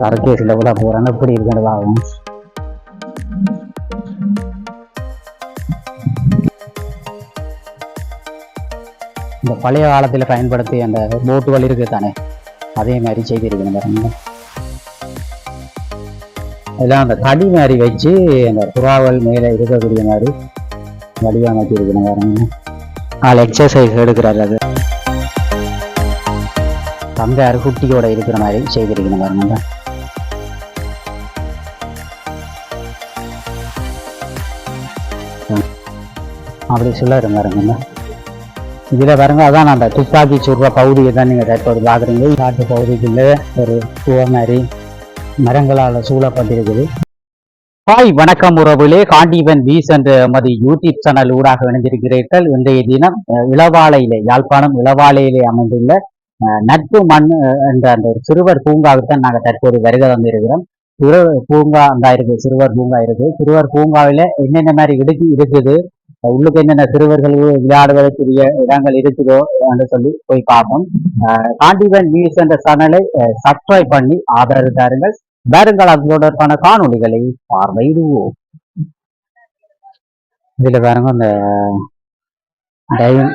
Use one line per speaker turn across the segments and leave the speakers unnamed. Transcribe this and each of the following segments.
தரக்கேசில் கூட போகிறாங்க எப்படி இருக்கிறதாகும் இந்த பழைய காலத்தில் பயன்படுத்தி அந்த போட்டுகள் இருக்குது தானே அதே மாதிரி செய்திருக்கணும் பாருங்க. இதெல்லாம் அந்த தடி மாதிரி வச்சு அந்த புறாவல் மேலே இருக்கக்கூடிய மாதிரி வடிவமைச்சு இருக்கணும் பாருங்க. ஆள் எக்ஸசைஸ் எடுக்கிறாரு அது. தந்தையார் குட்டியோட இருக்கிற மாதிரி செய்திருக்கணும் பாருங்க. அப்படி சொல்ல பாருங்க இதில் பாருங்க அதான் அந்த துப்பாக்கி சுடுற பகுதியை தான் நீங்க தற்போது பார்க்குறீங்க. காட்டு பகுதிக்குள்ளே ஒரு பூவ மாதிரி மரங்களால் சூழப்பட்டிருக்குது. ஹாய் வணக்கம் உறவுகளே. காண்டிவன் வீஸ் என்ற மது யூடியூப் சேனல் ஊடாக இணைந்திருக்கிறீர்கள். இன்றைய தினம் இளவாலையிலே யாழ்ப்பாணம் இளவாலையிலே அமைந்துள்ள நட்பு மண் என்ற அந்த ஒரு சிறுவர் பூங்காவுக்கு தான் நாங்கள் தற்போது வருகை வந்திருக்கிறோம் சிறு பூங்கா அந்த இருக்குது சிறுவர் பூங்கா இருக்குது சிறுவர் பூங்காவில என்னென்ன மாதிரி இடுக்கு இருக்குது உள்ளுக்கு என்னென்ன சிறுவர்கள் விளையாடுவதற்குரிய இடங்கள் இருக்குதோ என்று சொல்லி போய் பார்ப்போம். அஹ், நியூஸ் என்ற சேனலை சப்ஸ்கிரைப் பண்ணி ஆதரவு தாருங்கள். வேறுங்கள் அது தொடர்பான காணொளிகளை பார்வையிடுவோம். இதுல பாருங்க அந்த டைன்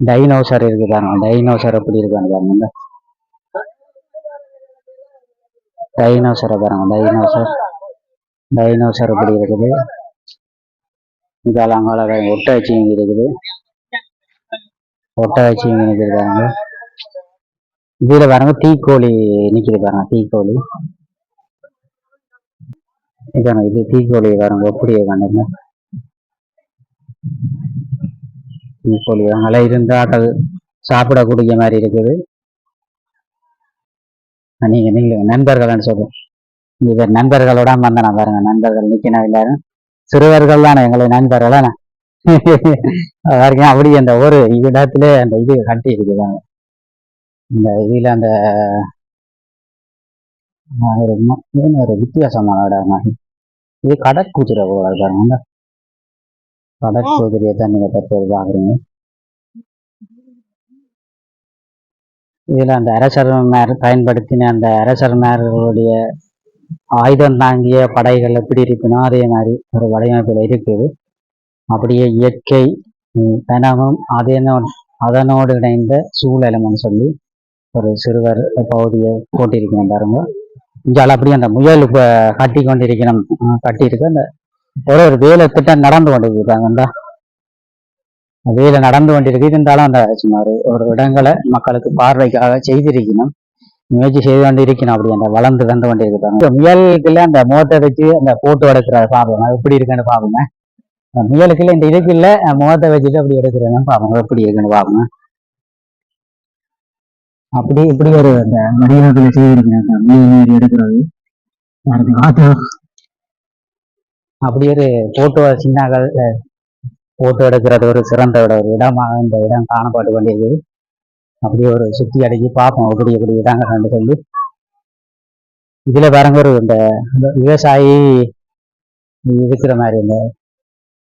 டைனோசர் இருக்கு பாருங்க டைனோசர் எப்படி இருக்காங்க பாருங்க டைனோசரை பாருங்க டைனோசர் டைனோசர் எப்படி இருக்குது? இதால அங்கால ஒட்டை வச்சு இருக்குது. ஒட்டை வச்சு இங்க பாருங்க. இதுல பாருங்க தீக்கோழி நிக்குது பாருங்க தீக்கோழி. இதான இது தீக்கோழி பாருங்க எப்படி கண்டுங்க தீக்கோழி அங்கெல்லாம் இருந்தா அது சாப்பிடக்கூடிய மாதிரி இருக்குது. நீங்க நீங்க நண்பர்கள்னு சொல்லுவோம் இவர் நண்பர்களோட வந்தனா பாருங்க நண்பர்கள் நிக்கணும் எல்லாரும். சிறுவர்கள் தானே எங்களை நண்பர்கள் தானே? பாருங்க அப்படி அந்த ஒரு இடத்துல அந்த இது கட்டி இருக்குதாங்க. இந்த இதில் அந்த ஒரு ஒரு வித்தியாசமான இடம் இது கடற்கூச்சிரை கூட பாருங்க. கடற்கூதிரியை தான் நீங்கள் தற்போது பார்க்குறீங்க. இதில் அந்த அரசர்மார் பயன்படுத்தின அந்த அரசர்மார்களுடைய ஆயுதம் தாங்கிய படைகள் எப்படி இருக்குன்னா அதே மாதிரி ஒரு வடிவமைப்பில் இருக்குது. அப்படியே இயற்கை தனமும் அதனோடு இணைந்த சூழலும்னு சொல்லி ஒரு சிறுவர் பகுதியை போட்டிருக்கணும் பாருங்க. இங்கால அப்படியே அந்த முயல் இப்போ கட்டி கொண்டிருக்கணும் கட்டியிருக்கு அந்த ஒரு ஒரு வேலை திட்டம் நடந்து கொண்டிருக்காங்க வேலை நடந்து கொண்டிருக்கு இருந்தாலும் அந்த சுமார் ஒரு இடங்களை மக்களுக்கு பார்வைக்காக செய்திருக்கணும். முயற்சி செய்து கொண்டு இருக்கணும் அப்படி அந்த வளர்ந்து வந்து கொண்டு இருக்காங்க முயலுக்குள்ள அந்த முகத்தை வச்சு அந்த போட்டோ எடுக்கிற பாப்போம் எப்படி இருக்குன்னு பாப்போங்க அந்த முயலுக்குள்ள இந்த இதுக்குள்ள இல்ல முகத்தை வச்சுட்டு அப்படி எடுக்கிறேன்னு பாப்போங்க எப்படி இருக்குன்னு பாப்போம் அப்படி இப்படி ஒரு அந்த வடிவத்தில் செய்திருக்கேன் முயல் மாதிரி எடுக்கிறது. அப்படி ஒரு போட்டோ சின்னங்கள் போட்டோ எடுக்கிறது ஒரு சிறந்த ஒரு இடமாக இந்த இடம் காணப்பட்டு கொண்டிருக்குது அப்படியே ஒரு சுத்தி அடிச்சு பார்ப்போம். எப்படி எப்படி இடாங்கன்னு சொல்லி. இதுல பாருங்க ஒரு இந்த விவசாயி இருக்கிற மாதிரி இந்த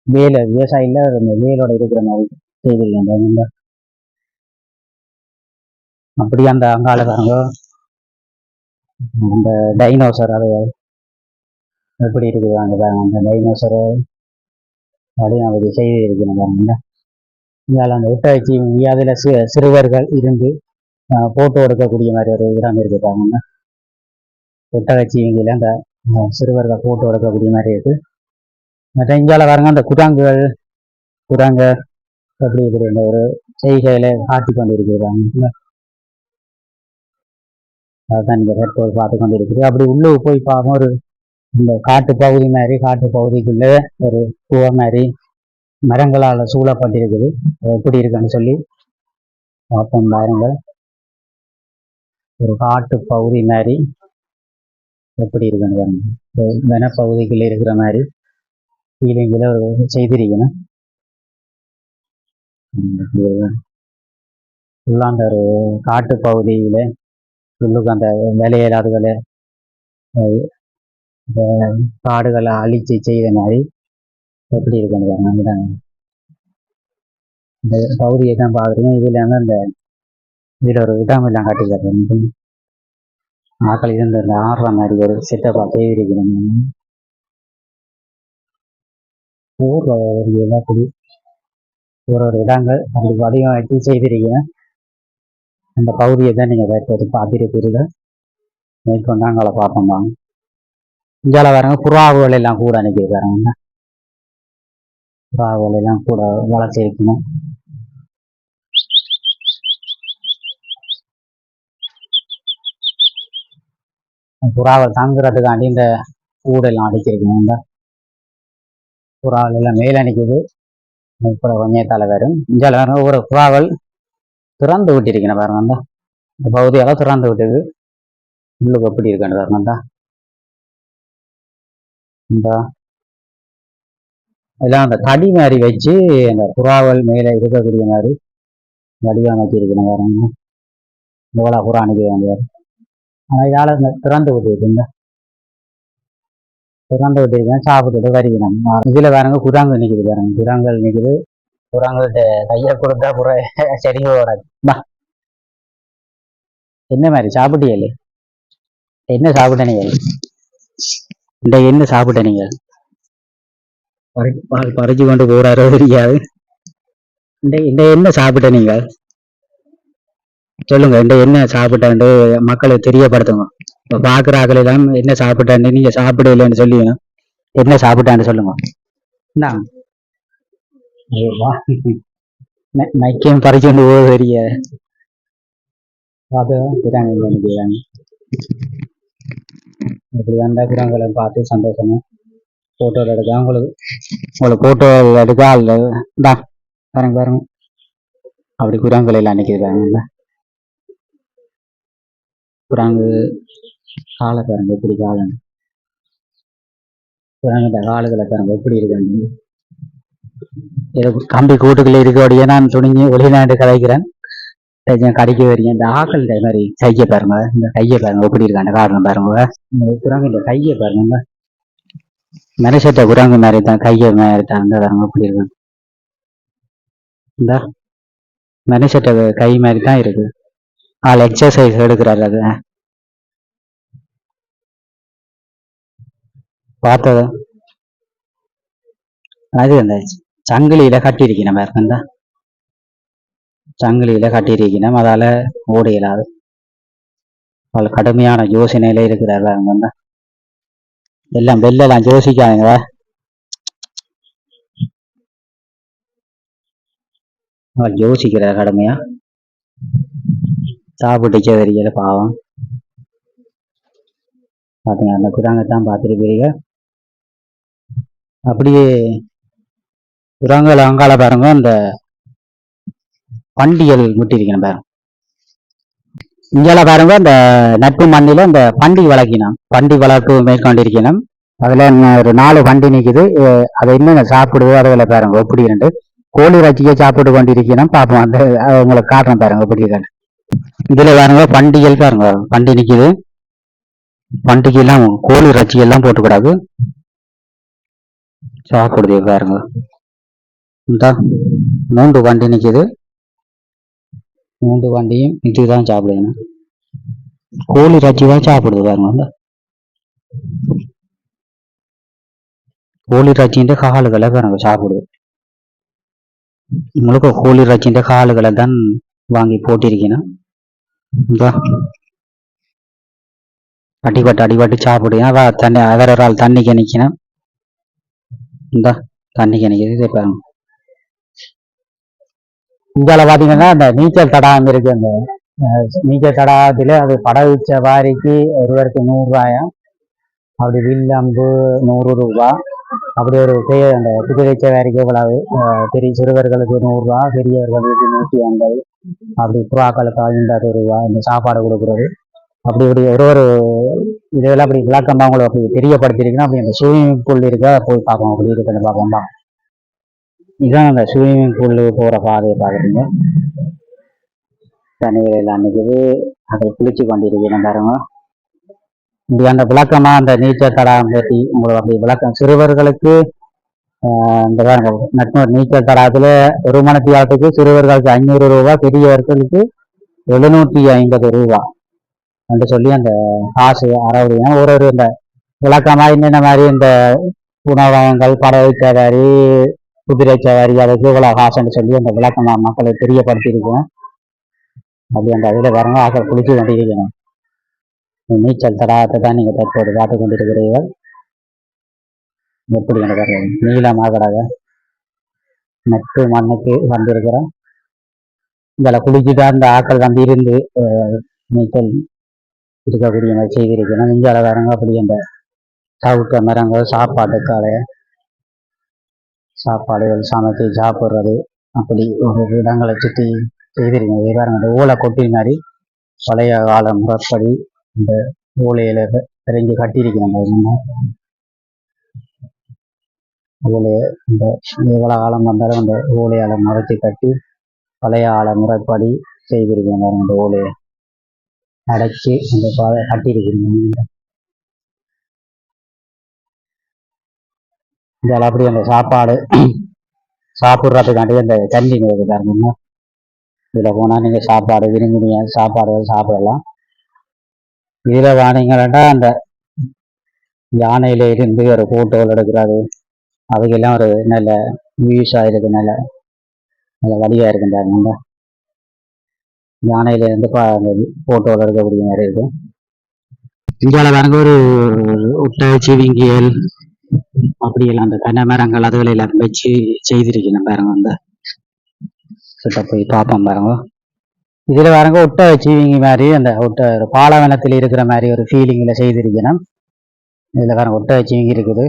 வேல விவசாயில இந்த வேலோட இருக்கிற மாதிரி செய்திருக்கேன் இந்த அப்படி அந்த அங்கால பாருங்க. அந்த டைனோசர் அது எப்படி இருக்குது அந்த பாருங்க. அந்த டைனோசர் அப்படியே அப்படி செய்தி இருக்கணும் பாருங்க இங்கால அந்த விட்ட வச்சு அதில் சி சிறுவர்கள் இருந்து போட்டோ எடுக்கக்கூடிய மாதிரி ஒரு இடம் இருக்கு பாருங்க. அந்த சிறுவர்கள் போட்டோ எடுக்கக்கூடிய மாதிரி இருக்கு. மற்ற இந்தியாவில் பாருங்க அந்த குரங்குகள் குரங்க அப்படி இருக்கிற இந்த ஒரு செய்கையில காட்டி கொண்டு இருக்கிறாங்க அதுதான் இந்த தற்போது பார்த்து கொண்டு இருக்குது அப்படி உள்ளே போய் பார்க்கும் ஒரு இந்த காட்டு பகுதி மாதிரி காட்டு பகுதிக்குள்ளே ஒரு பூவை மாதிரி மரங்களால் சூழப்பட்டிருக்குது. எப்படி இருக்குன்னு சொல்லி பார்ப்போம் பாருங்கள். ஒரு காட்டு பகுதி மாதிரி எப்படி இருக்குன்னு பாருங்கள். ஒரு இருக்கிற மாதிரி ஃபீலிங்கில் ஒரு செய்திருக்கணும். ஃபுல்லாக அந்த ஒரு காட்டு பகுதியில் உள்ளுக்கு அந்த வேலையில்லாதகளை இந்த காடுகளை அழிச்சு செய்த மாதிரி எப்படி இருக்குன்னு பாருங்க. இந்த பகுதியை தான் பார்க்குறீங்க. இது இல்லாமல் இந்த இதில் ஒரு இடம் எல்லாம் காட்டிக்கிறது ஆக்கள் இருந்து இந்த ஆடுற மாதிரி ஒரு செட்டப்பா செய்திருக்கிறேன் ஊரில் ஒரு எல்லாம் கூடி ஒரு ஒரு இடங்கள் அப்படி வடிவமைத்து செய்திருக்கிறேன். அந்த பகுதியை தான் நீங்கள் வேறு பார்த்துருப்பீர்கள். மேற்கொண்டு அங்கே பார்ப்போம். வாங்க இங்கே வரவங்க புறாவுகள் எல்லாம் கூட நிற்கிது பாருங்க புறாவுகள் எல்லாம் கூட வளர்த்திருக்கணும். புறாவை தங்குறதுக்காண்டி இந்த கூடெல்லாம் அடிச்சிருக்கணும் இந்த புறாவில் எல்லாம் மேலே அணிக்குது. இப்போ கொஞ்சத்தால வரும். இந்தியாவில் வேறு ஒரு புறாவல் திறந்து விட்டிருக்கணும் பாருங்க இந்த இந்த பகுதியெல்லாம் திறந்து விட்டது. உள்ளுக்கு எப்படி இருக்கணும் பாருங்க இந்த. எல்லாம் அந்த தடி மாதிரி வச்சு அந்த புறாவல் மேலே இருக்கக்கூடிய மாதிரி வடிவமைச்சு இருக்கணும் பாருங்க எவ்வளோ புறா அனுப்பி ஆனால் இதால் இந்த திறந்து விட்டுருக்குங்க. திறந்து விட்டுருக்கேன் சாப்பிட்டுட்டு வருகிறோம். இதில் பாருங்க குரங்கு நிற்குது பாருங்க. குரங்கள் நிற்குது குரங்கள்கிட்ட கையை கொடுத்தா புற சரிங்க வராது. என்ன மாதிரி சாப்பிட்டியல் என்ன சாப்பிட்ட நீங்கள் இந்த என்ன சாப்பிட்ட நீங்கள் பறிச்சு கொண்டு போறாரோ தெரியாது. இந்த இந்த என்ன சாப்பிட்ட நீங்க சொல்லுங்க இந்த என்ன சாப்பிட்டாண்டு மக்களை தெரியப்படுத்துங்க. இப்போ பாக்குற ஆக்கள் எல்லாம் என்ன சாப்பிட்டாண்டு நீங்க சாப்பிடலன்னு சொல்லி என்ன சாப்பிட்டான்னு சொல்லுங்க. என்ன? பறிச்சு கொண்டு போக தெரிய இப்படி வந்தா கிரகங்களை பார்த்து சந்தோஷமா ஃபோட்டோவில் எடுக்க உங்களுக்கு உங்களுக்கு போட்டோ எடுக்க அல்ல இந்தா பாருங்க பாருங்க. அப்படி குரங்குகள் எல்லாம் நிற்கிது பாருங்க குரங்கு காலை பாருங்க எப்படி காலன்னு குரங்கிட்ட காலுகளை பாருங்க எப்படி இருக்காங்க ஏதோ கம்பி கூட்டுக்குள்ள இருக்கோடைய நான் துணிஞ்சு வெளிநாட்டு கதைக்கிறேன். கடைக்கு வரீங்க இந்த ஆக்கள் மாதிரி கையை பாருங்க இந்த கையை பாருங்க எப்படி இருக்காண்ட காரணம் பாருங்க. குரங்கு இந்த கையை பாருங்க மனுஷத்த குரங்கு மாதிரி தான் கையை மாதிரி தான் இந்த பாருங்க எப்படி இருக்கு. இந்தா மனுஷத்த கை மாதிரி தான் இருக்கு. ஆள் எக்ஸசைஸ் எடுக்கிறாரு அது. பார்த்தது? அது அந்த சங்கிலியில கட்டியிருக்கணும் பாருங்க இந்த. சங்கிலியில கட்டியிருக்கணும் அதால ஓட அவள் கடுமையான யோசனையில இருக்கிறார்கள் அவங்க இந்த. எல்லாம் பெல்லெல்லாம் யோசிக்காதுங்க அவள் யோசிக்கிறார் கடுமையா சாப்பிட்டு தெரியல பாவம் பார்த்தீங்க அந்த குரங்கத்தான் பார்த்துருப்பீங்க அப்படியே குரங்குல அங்கால பாருங்க அந்த பண்டிகள் முட்டிருக்கணும் பாருங்க இங்கால பாருங்க இந்த நட்பு மண்ணில இந்த பண்டி வளர்க்கணும் பண்டி வளர்ப்பு மேற்கொண்டிருக்கணும் அதுல ஒரு நாலு பண்டி நிக்குது. அதை என்னென்ன சாப்பிடுது அதுல பாருங்க எப்படி ரெண்டு. கோழி இறைச்சியை சாப்பிட்டு கொண்டிருக்கணும் பார்ப்போம் அந்த உங்களுக்கு காட்டுறேன் பாருங்க எப்படி இருக்கு இதுல பாருங்க பண்டிகள் பாருங்க பண்டி நிக்குது. பண்டிகை எல்லாம் கோழி இறைச்சி எல்லாம் போட்டுக்கூடாது. சாப்பிடுது பாருங்க. இந்த மூன்று வண்டி நிக்குது. மூன்று வண்டியும் இதுதான் சாப்பிடுங்க கோழி இறைச்சி தான் சாப்பிடுது பாருங்க. கோழி இறைச்சின்ற காலுகளை பாருங்க சாப்பிடுது. உங்களுக்கு கோழி இறைச்சின்ற காலுகளை தான் வாங்கி போட்டிருக்கணும். அடிபட்டு அடிபட்டு சாப்பிடுங்க அவ தண்ணி வேற ஒரு ஆள் தண்ணிக்கு நிக்கணும் இந்த தண்ணிக்கு நிக்குது பாருங்க. இந்தியால பாத்தீங்கன்னா இந்த நீச்சல் தடாகம் இருக்கு அந்த நீச்சல் தடாகத்துல அது படகு சவாரிக்கு ஒருவருக்கு நூறு ரூபாயம் அப்படி வில்லம்பு நூறு ரூபா. அப்படி ஒரு பெரிய அந்த குதிரை சவாரிக்கு இவ்வளவு பெரிய சிறுவர்களுக்கு நூறுரூவா பெரியவர்களுக்கு நூற்றி ஐம்பது. அப்படி புறாக்களுக்கு ஐம்பது ரூபா இந்த சாப்பாடு கொடுக்குறது. அப்படி இப்படி ஒரு ஒரு இதெல்லாம் அப்படி விளக்கமா உங்களுக்கு அப்படி தெரியப்படுத்திருக்கணும் அப்படி அந்த ஸ்விம்மிங் பூல் இருக்கா? போய் பார்ப்போம் அப்படி இருக்கிறத பார்ப்போம் தான் இதுதான் அந்த ஸ்விம்மிங் பூல் போகிற பாதையை பார்க்குறீங்க. தண்ணீர் எல்லாம் நிற்குது அதை குளிச்சு கொண்டிருக்கிறேன் பாருங்க. இப்படி அந்த விளக்கமாக அந்த நீச்சல் தடாகம் பற்றி உங்களுக்கு அப்படி விளக்கம். சிறுவர்களுக்கு இந்த பாருங்க நட்பு நீச்சல் தடாகத்தில் ஒரு மணித்தியாலத்துக்கு சிறுவர்களுக்கு ஐநூறு ரூபா பெரியவர்களுக்கு எழுநூற்றி ஐம்பது ரூபா என்று சொல்லி அந்த காசு அறவுடையும் ஒரு ஒரு இந்த விளக்கமாக என்னென்ன மாதிரி இந்த உணவகங்கள் பறவை சேதாரி குதிரை சவாரி அதுக்கு சொல்லி அந்த விளக்கம் நான் மக்களை தெரியப்படுத்தியிருக்கோம் அப்படி அந்த இதில் வரணும் ஆசை குளிச்சு கொண்டிருக்கணும் நீச்சல் தடாகத்தை தான் நீங்கள் தற்போது பார்த்து கொண்டிருக்கிறீர்கள். எப்படி எனக்கு நீளமாக நட்டு மண்ணுக்கு வந்திருக்கிறோம். இதில் குளிச்சு தான் இந்த ஆக்கள் வந்து இருந்து நீச்சல் இருக்கக்கூடிய மாதிரி செய்திருக்கணும் இங்கே வரங்க அப்படி அந்த சவுக்க மரங்கள் சாப்பாட்டுக்கால சாப்பாடுகள் சமைத்து சாப்பிட்றது அப்படி ஒரு இடங்களை சுற்றி செய்திருக்கீங்க இது பாருங்க ஓலை கொட்டி மாதிரி பழைய கால முறைப்படி இந்த ஓலையில தெரிஞ்சு கட்டியிருக்கிறாங்க. ஓலையை இந்த எவ்வளோ காலம் வந்தாலும் அந்த ஓலையால் முறைச்சி கட்டி பழைய ஆள முறைப்படி செய்திருக்கீங்க இந்த ஓலையை அடைச்சி அந்த பாதை கட்டியிருக்கிறீங்க. இதில் அப்படி அந்த சாப்பாடு சாப்பிட்றதுக்காண்டி அந்த தண்ணி மேற்கு பாருங்க இதில் போனால் நீங்கள் சாப்பாடு விரும்பினீங்க சாப்பாடுகள் சாப்பிடலாம் இதில் வானீங்கன்னா அந்த யானையில் இருந்து ஒரு ஃபோட்டோவில் எடுக்கிறது அதுக்கெல்லாம் ஒரு நல்ல வியூஸாக இருக்குது நல்ல நல்ல வழியாக இருக்கு பாருங்க யானையில இருந்து பா அந்த ஃபோட்டோவில் எடுக்கக்கூடிய மாதிரி இருக்கும் இந்தியாவில் பாருங்க ஒரு ஒட்டச்சிவிங்கியல் அப்படியெல்லாம் அந்த தென்னை மரங்கள் அதுகளை எல்லாம் வச்சு செய்திருக்கணும் பாருங்க அந்த கிட்ட போய் பார்ப்போம் பாருங்க. இதில் பாருங்க ஒட்டை வச்சுவிங்க மாதிரி அந்த ஒட்ட பாலவனத்தில் இருக்கிற மாதிரி ஒரு ஃபீலிங்கில் செய்திருக்கணும் இதில் பாருங்க ஒட்டை வச்சுவிங்க இருக்குது.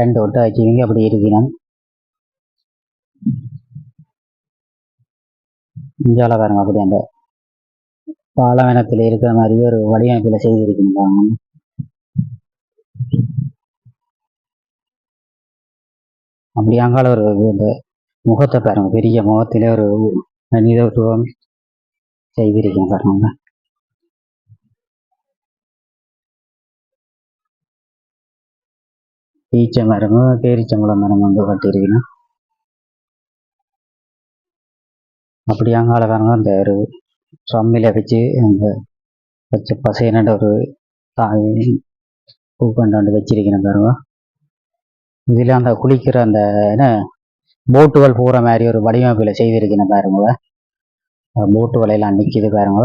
ரெண்டு ஒட்டை வச்சுவிங்க அப்படி இருக்கணும் இந்தியாவில் பாருங்க அப்படி அந்த பாலவனத்தில் இருக்கிற மாதிரி ஒரு வடிவமைப்பில் செய்திருக்கணும் பாருங்க. அப்படி அங்கால ஒரு இந்த முகத்தை பாருங்க. பெரிய முகத்திலே ஒரு மனித உருவம் செய்திருக்கேன் பாருங்க. ஈச்ச மரமும் பேரிச்சம்பழ மரம் வந்து கட்டியிருக்கணும் அப்படி அங்கால பாருங்க அந்த ஒரு ட்ரம்மில் வச்சு அந்த பச்சை பசையனோட ஒரு தாய் பூக்கண்டாண்டு வச்சிருக்கணும் பாருங்க. இதில் அந்த குளிக்கிற அந்த என்ன போட்டுகள் போகிற மாதிரி ஒரு வடிவமைப்பில் செய்திருக்கேன் பாருங்க. போட்டுகள் எல்லாம் நிற்கிது பாருங்க.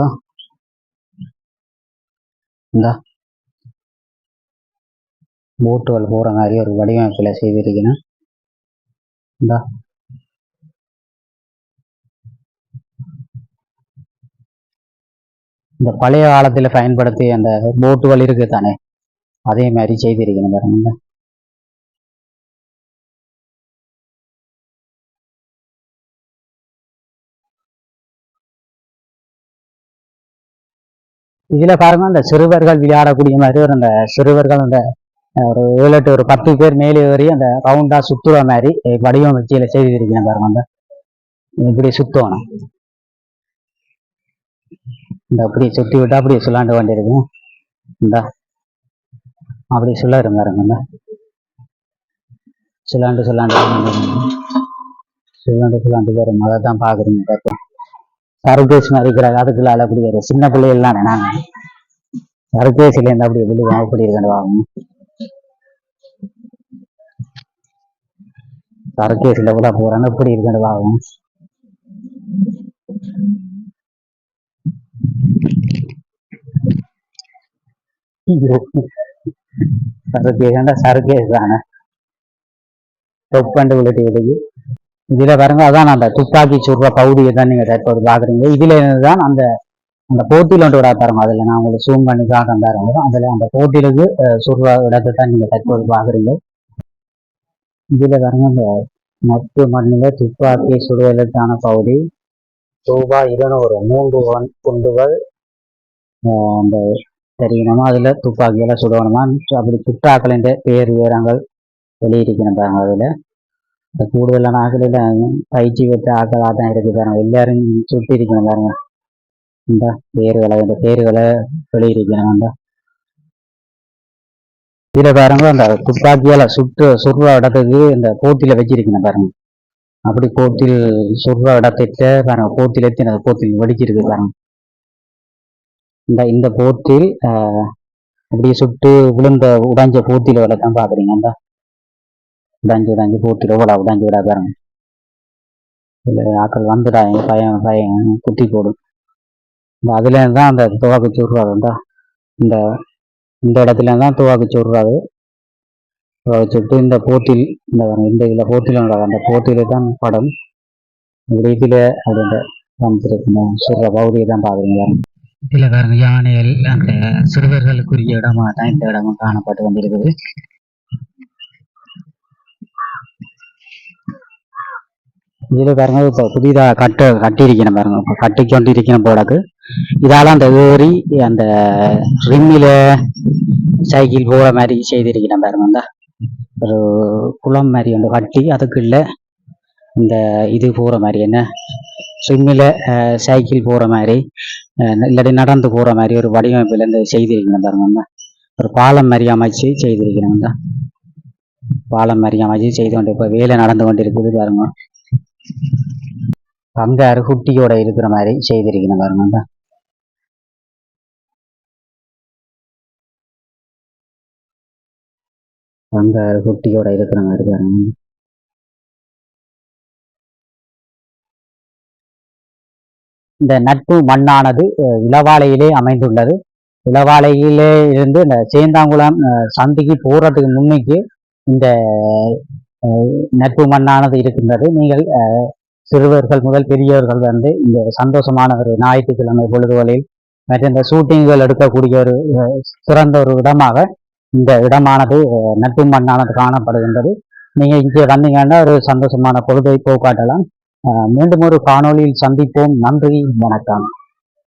இந்த. போட்டுகள் போகிற மாதிரி ஒரு வடிவமைப்பில் செய்திருக்கேன் இந்த. இந்த பழைய காலத்தில் பயன்படுத்தி அந்த போட்டுகள் இருக்குது தானே அதே மாதிரி செய்திருக்கணும் பாருங்க. இதுல பாருங்க அந்த சிறுவர்கள் விளையாடக்கூடிய மாதிரி ஒரு அந்த சிறுவர்கள் அந்த ஒரு ஏழு எட்டு ஒரு பத்து பேர் மேலே ஏறி அந்த ரவுண்டா சுத்துற மாதிரி வடிவமைச்சியில செய்திருக்கிறேன் பாருங்க அந்த இப்படி சுத்தணும் இந்த அப்படி சுத்தி விட்டா அப்படியே சுழாண்டு வேண்டியிருக்கும் இந்த அப்படி சுழறு பாருங்க இந்த சுழாண்டு சுழாண்டு சுழாண்டு சுழாண்டு வரும் அதை தான் பாக்குறீங்க பார்ப்போம் சர்க்கேஸ் மதிக்கிறாங்க காலத்துல அழக்கூடிய ஒரு சின்ன பிள்ளைகள்லாம் நினாங்க சர்க்கேஸ்ல இருந்து அப்படி விழுவோம் அப்படி இருக்கணும் வாங்க. கூட போறாங்க இப்படி இருக்கணும் வாங்க. சர்க்கேஸ் தானே? தொப்பண்டு விழுட்டு விடுது இதுல பாருங்க அதான் அந்த துப்பாக்கி சுடுற பகுதியை தான் நீங்க தற்போது பாக்குறீங்க. இதுல இருந்துதான் அந்த அந்த போட்டியில் ஒன்று விட பாருங்க அதுல நான் உங்களுக்கு சூம் பண்ணி காட்டுறேன் பாருங்க. அதுல அந்த போட்டியிலுக்கு சுடுற இடத்தை தான் நீங்க தற்போது பாக்குறீங்க. இதுல பாருங்க அந்த மத்து மண்ணில துப்பாக்கி சுடுவதற்கான பகுதி. ரூபாய் இருநூறு மூன்று குண்டுகள். அந்த தெரியணுமா அதுல துப்பாக்கியெல்லாம் சுடணுமா? அப்படி சுட்டாக்களின் பேர் விவரங்கள் வெளியிருக்கணும் பாருங்க அதுல. கூடுதலான ஆக்களில் பயிற்சி பெற்ற ஆக்களாக தான் இருக்குது பாருங்க. எல்லாரும் சுட்டி இருக்கணும் பாருங்க. இந்த பேர்களை இந்த பேர்களை வெளியிருக்கணும் அந்த இதில் பாருங்க அந்த துப்பாக்கியால் சுட்டு சுடுற இடத்துக்கு இந்த போட்டியில வச்சிருக்கணும் பாருங்க. அப்படி போத்தில் சுடுற இடத்துல பாருங்க போத்தில் அந்த போத்தில் வெடிச்சிருக்கு பாருங்க. இந்த இந்த போத்தில் அப்படியே சுட்டு விழுந்த உடைஞ்ச போத்தில் வேலை தான் பார்க்குறீங்க இந்த. உடைஞ்சு உடைஞ்சு போத்தில் எவ்வளோ உடைஞ்சு விடா பாருங்க இல்லை ஆக்கள் வந்துடா வந்துடாங்க பையன் பையன் குத்தி போடும் இந்த அதுல தான் அந்த துவாக்கு சுடுறாரு இந்த இந்த இந்த இடத்துல தான் துவாக்கு சுடுறாரு துவாக்கு சுட்டு இந்த போத்தில் இந்த பாருங்க, இந்த இதுல போத்தில் அந்த போத்தில தான் படம் இந்த இதுல அப்படின்ற காமிச்சிருக்கு சுடுற பகுதியை தான் பாக்குறீங்க இதில் இதுல பாருங்க யானைகள் அந்த சிறுவர்களுக்குரிய இடமா தான் இந்த இடமும் காணப்பட்டு வந்திருக்குது இதுல பாருங்க இப்போ புதிதாக கட்டு கட்டியிருக்கணும் பாருங்க இப்போ கட்டி கொண்டு இருக்கணும் போலக்கு இதால அந்த ஏறி அந்த ரிம்மில சைக்கிள் போகிற மாதிரி செய்திருக்கணும் பாருங்க இந்த ஒரு குளம் மாதிரி ஒன்று கட்டி அதுக்குள்ள இந்த இது போகிற மாதிரி என்ன ரிம்மில சைக்கிள் போகிற மாதிரி இல்லாட்டி நடந்து போகிற மாதிரி ஒரு வடிவமைப்பில் இந்த செய்திருக்கணும் பாருங்க இந்த. ஒரு பாலம் மாதிரி அமைச்சு செய்திருக்கணும் இந்த. பாலம் மாதிரி அமைச்சு செய்து கொண்டு இப்போ வேலை நடந்து கொண்டு இருக்குது பாருங்க பங்காறு குட்டியோட இருக்கிற மாதிரி செய்திருக்கணும் பாருங்க இந்த. குட்டியோட இருக்கிற மாதிரி பாருங்க இந்த நட்பு மண்ணானது இளவாலையிலே அமைந்துள்ளது இளவாலையிலே இருந்து இந்த சேந்தாங்குளம் சந்திக்கு போறதுக்கு முன்னுக்கு இந்த நட்பு மண்ணானது இருக்கின்றது. நீங்கள் சிறுவர்கள் முதல் பெரியவர்கள் வந்து இந்த சந்தோஷமான ஒரு ஞாயிற்றுக்கிழமை பொழுதுகளில் மற்றும் இந்த ஷூட்டிங்குகள் எடுக்கக்கூடிய ஒரு சிறந்த ஒரு இடமாக இந்த இடமானது நட்பு மண்ணானது காணப்படுகின்றது. நீங்கள் இங்கே வந்தீங்கன்னா ஒரு சந்தோஷமான பொழுதை போக்காட்டலாம். மீண்டும் ஒரு காணொளியில் சந்திப்போம். நன்றி வணக்கம்.